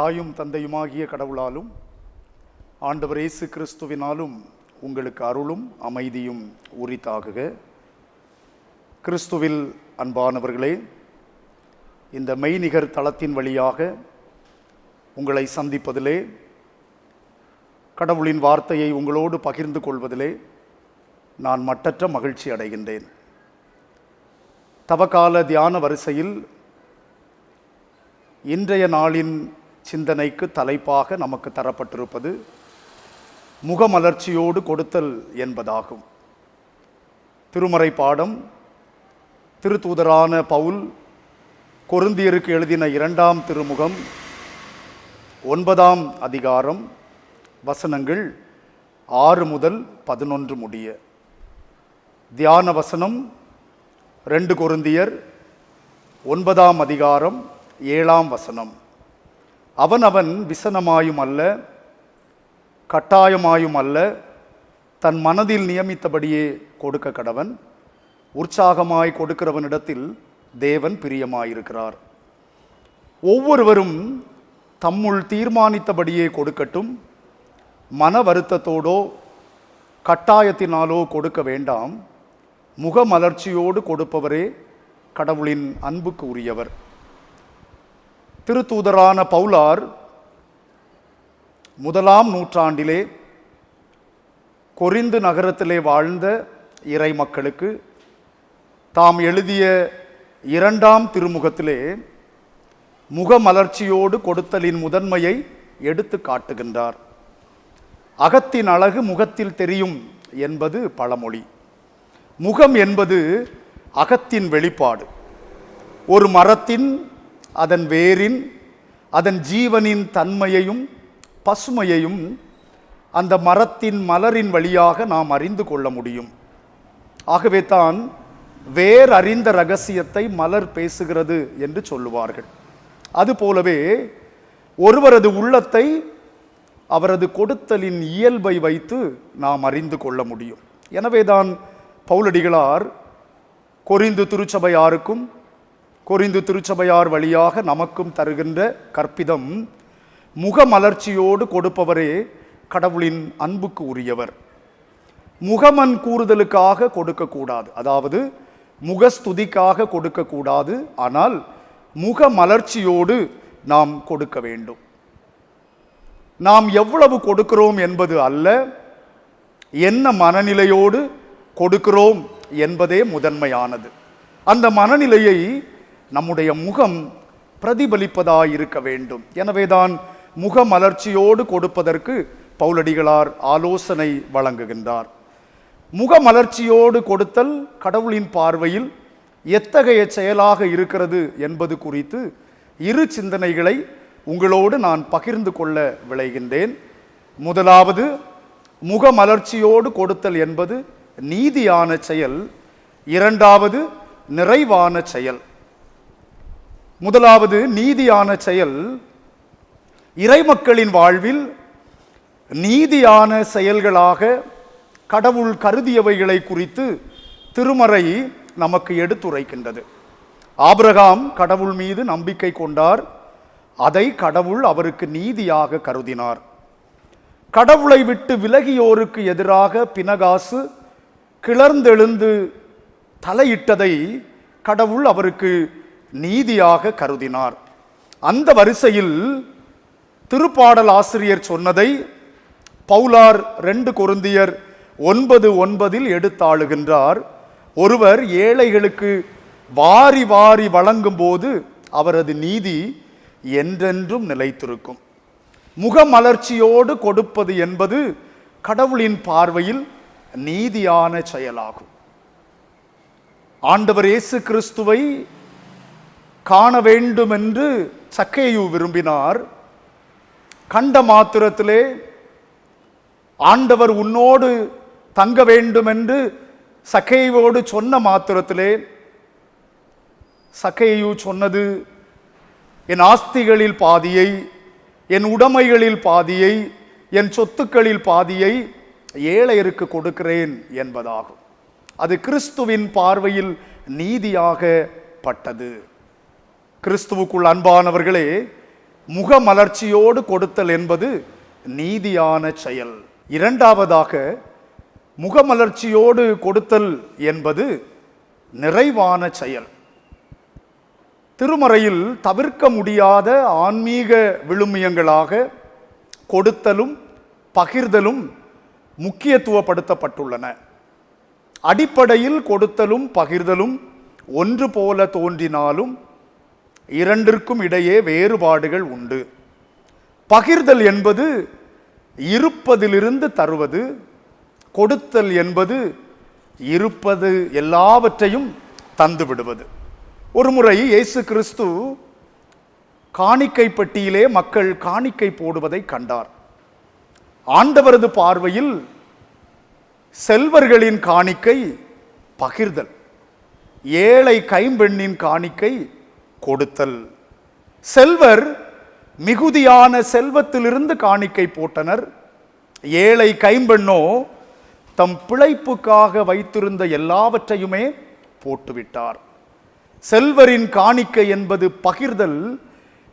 தாயும் தந்தையுமாகிய கடவுளாலும் ஆண்டவர் இயேசு கிறிஸ்துவினாலும் உங்களுக்கு அருளும் அமைதியும் உரித்தாகுக. கிறிஸ்துவில் அன்பானவர்களே இந்த மெய்நிகர் தளத்தின் வழியாக உங்களை சந்திப்பதிலே கடவுளின் வார்த்தையை உங்களோடு பகிர்ந்து கொள்வதிலே நான் மட்டற்ற மகிழ்ச்சி அடைகின்றேன். தவக்கால தியான வரிசையில் இன்றைய நாளின் சிந்தனைக்கு தலைப்பாக நமக்கு தரப்பட்டிருப்பது முகமலர்ச்சியோடு கொடுத்தல் என்பதாகும். திருமறை பாடம் திருத்தூதரான பவுல் கொருந்தியருக்கு எழுதின இரண்டாம் திருமுகம் ஒன்பதாம் அதிகாரம் வசனங்கள் ஆறு முதல் பதினொன்று முடிய. தியான வசனம் ரெண்டு கொருந்தியர் ஒன்பதாம் அதிகாரம் ஏழாம் வசனம். அவன் அவன் விசனமாயும் அல்ல கட்டாயமாயும் அல்ல தன் மனதில் நியமித்தபடியே கொடுக்க கடவன். உற்சாகமாய் கொடுக்கிறவனிடத்தில் தேவன் பிரியமாயிருக்கிறார். ஒவ்வொருவரும் தம்முள் தீர்மானித்தபடியே கொடுக்கட்டும். மன வருத்தத்தோடோ கட்டாயத்தினாலோ கொடுக்க வேண்டாம். முகமலர்ச்சியோடு கொடுப்பவரே கடவுளின் அன்புக்கு உரியவர். திருத்தூதரான பவுலார் முதலாம் நூற்றாண்டிலே கொரிந்து நகரத்திலே வாழ்ந்த இறை மக்களுக்கு தாம் எழுதிய இரண்டாம் திருமுகத்திலே முகமலர்ச்சியோடு கொடுத்தலின் முதன்மையை எடுத்து காட்டுகின்றார். அகத்தின் அழகு முகத்தில் தெரியும் என்பது பழமொழி. முகம் என்பது அகத்தின் வெளிப்பாடு. ஒரு மரத்தின் அதன் வேரின் அதன் ஜீவனின் தன்மையையும் பசுமையையும் அந்த மரத்தின் மலரின் வழியாக நாம் அறிந்து கொள்ள முடியும். ஆகவே தான் வேர் அறிந்த ரகசியத்தை மலர் பேசுகிறது என்று சொல்லுவார்கள். அதுபோலவே ஒருவரது உள்ளத்தை அவரது கொடுத்தலின் இயல்பை வைத்து நாம் அறிந்து கொள்ள முடியும். எனவேதான் பவுலடிகளார் கொரிந்து திருச்சபையாருக்கும் கொரிந்து திருச்சபையார் வழியாக நமக்கும் தருகின்ற கற்பிதம் முகமலர்ச்சியோடு கொடுப்பவரே கடவுளின் அன்புக்கு உரியவர். முகமன் கூறுதலுக்காக கொடுக்கக்கூடாது. அதாவது முகஸ்துதிக்காக கொடுக்கக்கூடாது. ஆனால் முக மலர்ச்சியோடு நாம் கொடுக்க வேண்டும். நாம் எவ்வளவு கொடுக்கிறோம் என்பது அல்ல என்ன மனநிலையோடு கொடுக்கிறோம் என்பதே முதன்மையானது. அந்த மனநிலையை நம்முடைய முகம் பிரதிபலிப்பதாயிருக்க வேண்டும். எனவேதான் முகமலர்ச்சியோடு கொடுப்பதற்கு பௌலடிகளார் ஆலோசனை வழங்குகின்றார். முகமலர்ச்சியோடு கொடுத்தல் கடவுளின் பார்வையில் எத்தகைய செயலாக இருக்கிறது என்பது குறித்து இரு சிந்தனைகளை உங்களோடு நான் பகிர்ந்து கொள்ள விளைகின்றேன் முதலாவது முகமலர்ச்சியோடு கொடுத்தல் என்பது நீதியான செயல். இரண்டாவது நிறைவான செயல். முதலாவது நீதியான செயல் இறைமக்களின் வாழ்வில் நீதியான செயல்களாக கடவுள் கருதியவைகளை குறித்து திருமறை நமக்கு எடுத்துரைக்கின்றது. ஆபிரகாம் கடவுள் மீது நம்பிக்கை கொண்டார். அதை கடவுள் அவருக்கு நீதியாக கருதினார். கடவுளை விட்டு விலகியோருக்கு எதிராக பினகாசு கிளர்ந்தெழுந்து தலையிட்டதை கடவுள் அவருக்கு நீதியாக கருதினார். அந்த வரிசையில் திருப்பாடல் ஆசிரியர் சொன்னதை பவுலார் ரெண்டு கொருந்தியர் ஒன்பது ஒன்பதில் எடுத்தாளுகின்றார் ஒருவர் ஏழைகளுக்கு வாரி வாரி வழங்கும் போது அவரது நீதி என்றென்றும் நிலைத்திருக்கும். முகமலர்ச்சியோடு கொடுப்பது என்பது கடவுளின் பார்வையில் நீதியான செயலாகும். ஆண்டவர் இயேசு கிறிஸ்துவை காண வேண்டும் என்று சக்கேயு விரும்பினார். கண்ட மாத்திரத்திலே ஆண்டவர் உன்னோடு தங்க வேண்டும் என்று சக்கையோடு சொன்ன மாத்திரத்திலே சக்கையு சொன்னது என் ஆஸ்திகளில் பாதியை என் உடைமைகளில் பாதியை என் சொத்துக்களில் பாதியை ஏழையருக்கு கொடுக்கிறேன் என்பதாகும். அது கிறிஸ்துவின் பார்வையில் நீதியாக பட்டது கிறிஸ்துவுக்குள் அன்பானவர்களே முகமலர்ச்சியோடு கொடுத்தல் என்பது நீதியான செயல். இரண்டாவதாக முகமலர்ச்சியோடு கொடுத்தல் என்பது நிறைவான செயல். திருமறையில் தவிர்க்க முடியாத ஆன்மீக விழுமியங்களாக கொடுத்தலும் பகிர்தலும் முக்கியத்துவப்படுத்தப்பட்டுள்ளன. அடிப்படையில் கொடுத்தலும் பகிர்தலும் ஒன்று போல தோன்றினாலும் இரண்டிற்கும் இடையே வேறுபாடுகள் உண்டு. பகிர்தல் என்பது இருப்பதிலிருந்து தருவது கொடுத்தல் என்பது இருப்பது எல்லாவற்றையும் தந்து விடுவது. ஒரு முறை இயேசு கிறிஸ்து காணிக்கை பெட்டியிலே மக்கள் காணிக்கை போடுவதை கண்டார். ஆண்டவரது பார்வையில் செல்வர்களின் காணிக்கை பகிர்தல் ஏழை கைம்பெண்ணின் காணிக்கை கொடுத்தல். செல்வர் மிகுதியான செல்வத்திலிருந்து காணிக்கை போட்டனர். ஏழை கைம்பெண்ணோ தம் பிழைப்புக்காக வைத்திருந்த எல்லாவற்றையுமே போட்டுவிட்டார். செல்வரின் காணிக்கை என்பது பகிர்தல்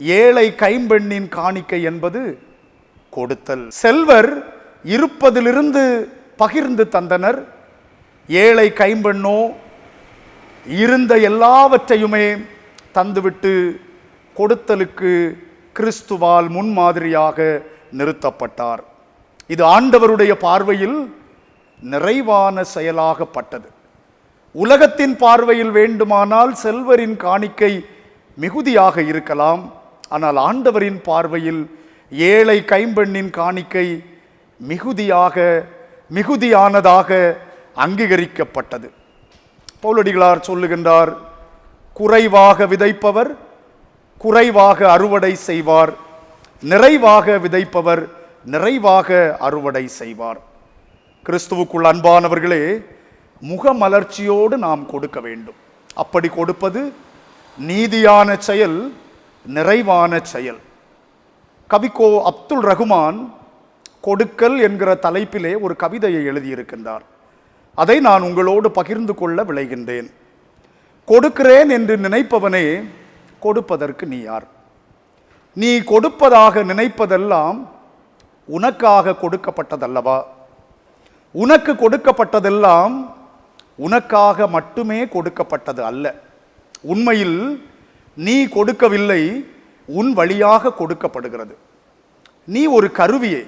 ஏழை கைம்பெண்ணின் காணிக்கை என்பது கொடுத்தல். செல்வர் இருப்பதிலிருந்து பகிர்ந்து தந்தனர். ஏழை கைம்பெண்ணோ இருந்த எல்லாவற்றையுமே தந்துவிட்டு கொடுத்தலுக்கு கிறிஸ்துவால் முன்மாதிரியாக நிறுத்தப்பட்டார். இது ஆண்டவருடைய பார்வையில் நிறைவான செயலாகப்பட்டது. உலகத்தின் பார்வையில் வேண்டுமானால் செல்வரின் காணிக்கை மிகுதியாக இருக்கலாம். ஆனால் ஆண்டவரின் பார்வையில் ஏழை கைம்பெண்ணின் காணிக்கை மிகுதியாக மிகுதியானதாக அங்கீகரிக்கப்பட்டது. பௌலடிகளார் சொல்லுகின்றார் குறைவாக விதைப்பவர் குறைவாக அறுவடை செய்வார். நிறைவாக விதைப்பவர் நிறைவாக அறுவடை செய்வார். கிறிஸ்துவுக்குள் அன்பானவர்களே முகமலர்ச்சியோடு நாம் கொடுக்க வேண்டும். அப்படி கொடுப்பது நீதியான செயல் நிறைவான செயல். கவிக்கோ அப்துல் ரகுமான் கொடுக்கல் என்கிற தலைப்பிலே ஒரு கவிதையை எழுதியிருக்கின்றார். அதை நான் உங்களோடு பகிர்ந்து கொள்ள விளைகின்றேன் கொடுக்கிறேன் என்று நினைப்பவனே கொடுப்பதற்கு நீ யார்? நீ கொடுப்பதாக நினைப்பதெல்லாம் உனக்காக கொடுக்கப்பட்டதல்லவா? உனக்கு கொடுக்கப்பட்டதெல்லாம் உனக்காக மட்டுமே கொடுக்கப்பட்டது அல்ல. உண்மையில் நீ கொடுக்கவில்லை உன் வழியாக கொடுக்கப்படுகிறது. நீ ஒரு கருவியே.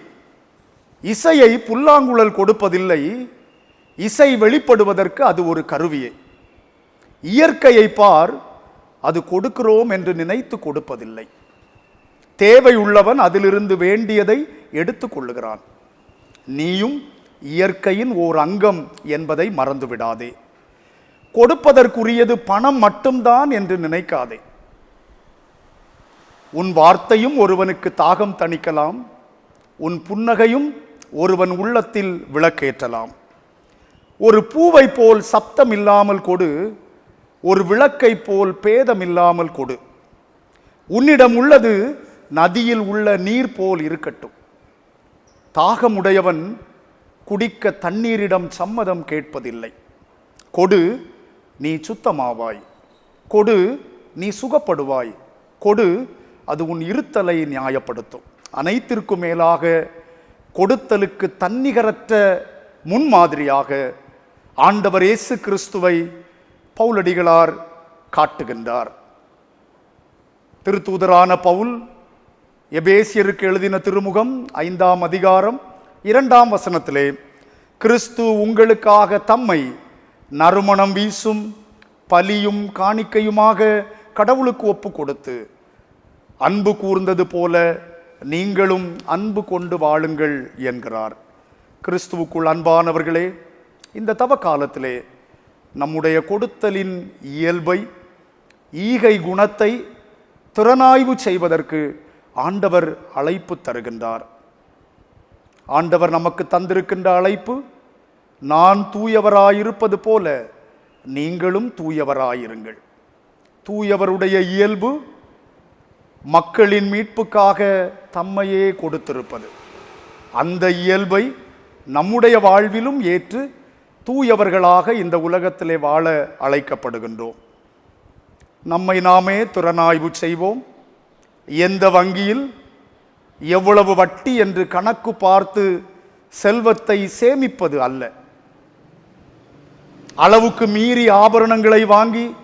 இசையை புல்லாங்குழல் கொடுப்பதில்லை இசை வெளிப்படுவதற்கு அது ஒரு கருவியே. இயற்கையை பார் அது கொடுக்கிறோம் என்று நினைத்து கொடுப்பதில்லை. தேவை உள்ளவன் அதிலிருந்து வேண்டியதை எடுத்துக் கொள்ளுகிறான். நீயும் இயற்கையின் ஓர் அங்கம் என்பதை மறந்து விடாதே கொடுப்பதற்குரியது பணம் மட்டும்தான் என்று நினைக்காதே. உன் வார்த்தையும் ஒருவனுக்கு தாகம் தணிக்கலாம். உன் புன்னகையும் ஒருவன் உள்ளத்தில் விளக்கேற்றலாம். ஒரு பூவை போல் சப்தம் இல்லாமல் கொடு ஒரு விளக்கை போல் பேதமில்லாமல் கொடு. உன்னிடம் உள்ளது நதியில் உள்ள நீர் போல் இருக்கட்டும். தாகமுடையவன் குடிக்க தண்ணீரிடம் சம்மதம் கேட்பதில்லை. கொடு நீ சுத்தமாவாய். கொடு நீ சுகப்படுவாய். கொடு அது உன் இருத்தலை நியாயப்படுத்தும். அனைத்திற்கும் மேலாக கொடுத்தலுக்கு தன்னிகரற்ற முன்மாதிரியாக ஆண்டவர் இயேசு கிறிஸ்துவை பவுலடிகளார் காட்டுகின்றார். திருத்தூதரான பவுல் எபேசியருக்கு எழுதின திருமுகம் ஐந்தாம் அதிகாரம் இரண்டாம் வசனத்திலே கிறிஸ்து உங்களுக்காக தம்மை நறுமணம் வீசும் பலியும் காணிக்கையுமாக கடவுளுக்கு ஒப்பு கொடுத்து அன்பு கூர்ந்தது போல நீங்களும் அன்பு கொண்டு வாழுங்கள் என்கிறார். கிறிஸ்துவுக்குள் அன்பானவர்களே இந்த தவ காலத்திலே நம்முடைய கொடுத்தலின் இயல்பை ஈகை குணத்தை திறனாய்வு செய்வதற்கு ஆண்டவர் அழைப்பு தருகின்றார். ஆண்டவர் நமக்கு தந்திருக்கின்ற அழைப்பு நான் தூயவராயிருப்பது போல நீங்களும் தூயவராயிருங்கள். தூயவருடைய இயல்பு மக்களின் மீட்புக்காக தம்மையே கொடுத்திருப்பது. அந்த இயல்பை நம்முடைய வாழ்விலும் ஏற்று தூயவர்களாக இந்த உலகத்திலே வாழ அழைக்கப்படுகின்றோம். நம்மை நாமே திறனாய்வு செய்வோம். எந்த வங்கியில் எவ்வளவு வட்டி என்று கணக்கு பார்த்து செல்வத்தை சேமிப்பது அல்ல. அளவுக்கு மீறி ஆபரணங்களை வாங்கி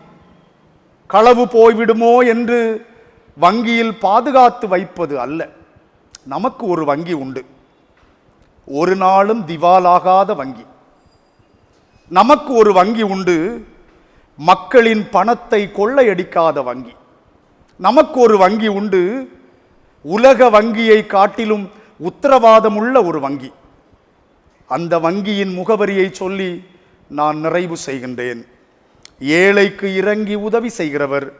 களவு போய்விடுமோ என்று வங்கியில் பாதுகாத்து வைப்பது அல்ல. நமக்கு ஒரு வங்கி உண்டு. ஒரு நாளும் திவாலாகாத வங்கி. நமக்கு ஒரு வங்கி உண்டு. மக்களின் பணத்தை கொள்ளையடிக்காத வங்கி. நமக்கு ஒரு வங்கி உண்டு. உலக வங்கியை காட்டிலும் உத்தரவாதமுள்ள ஒரு வங்கி. அந்த வங்கியின் முகவரியை சொல்லி நான் நிறைவு செய்கின்றேன். ஏழைக்கு இறங்கி உதவி செய்கிறவர்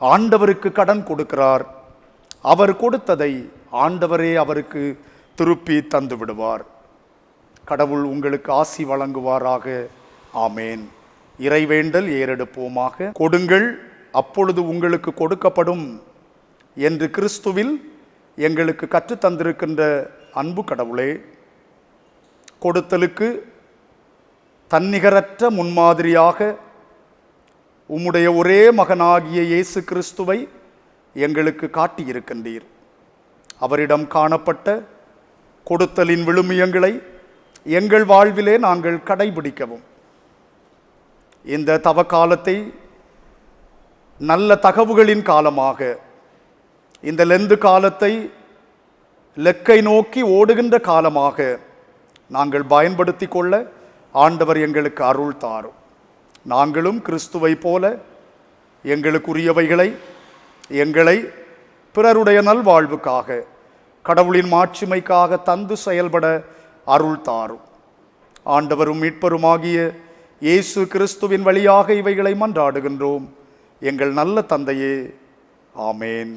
ஆண்டவருக்கு கடன் கொடுக்கிறார். அவர் கொடுத்ததை ஆண்டவரே அவருக்கு திருப்பி தந்து விடுவார் கடவுள் உங்களுக்கு ஆசி வழங்குவாராக. ஆமேன். இறைவேண்டல் ஏறெடுப்போமாக. கொடுங்கள் அப்பொழுது உங்களுக்கு கொடுக்கப்படும் என்று கிறிஸ்துவில் எங்களுக்கு கற்றுத்தந்திருக்கின்ற அன்பு கடவுளே கொடுத்தலுக்கு தன்னிகரற்ற முன்மாதிரியாக உம்முடைய ஒரே மகனாகிய இயேசு கிறிஸ்துவை எங்களுக்கு காட்டியிருக்கின்றீர். அவரிடம் காணப்பட்ட கொடுத்தலின் விழுமியங்களை எங்கள் வாழ்விலே நாங்கள் கடைபிடிக்கவும். இந்த தவ காலத்தை நல்ல தகவுகளின் காலமாக இந்த லெந்து காலத்தை லெக்கை நோக்கி ஓடுகின்ற காலமாக நாங்கள் பயன்படுத்தி கொள்ள ஆண்டவர் எங்களுக்கு அருள் தாரும். நாங்களும் கிறிஸ்துவை போல எங்களுக்குரியவைகளை எங்களை பிறருடைய நல்வாழ்வுக்காக கடவுளின் மாட்சிமைக்காக தந்து செயல்பட அருள் தாரும் ஆண்டவரும் மீட்பருமாகிய இயேசு கிறிஸ்துவின் வழியாக இவைகளை மன்றாடுகின்றோம். எங்கள் நல்ல தந்தையே ஆமேன்.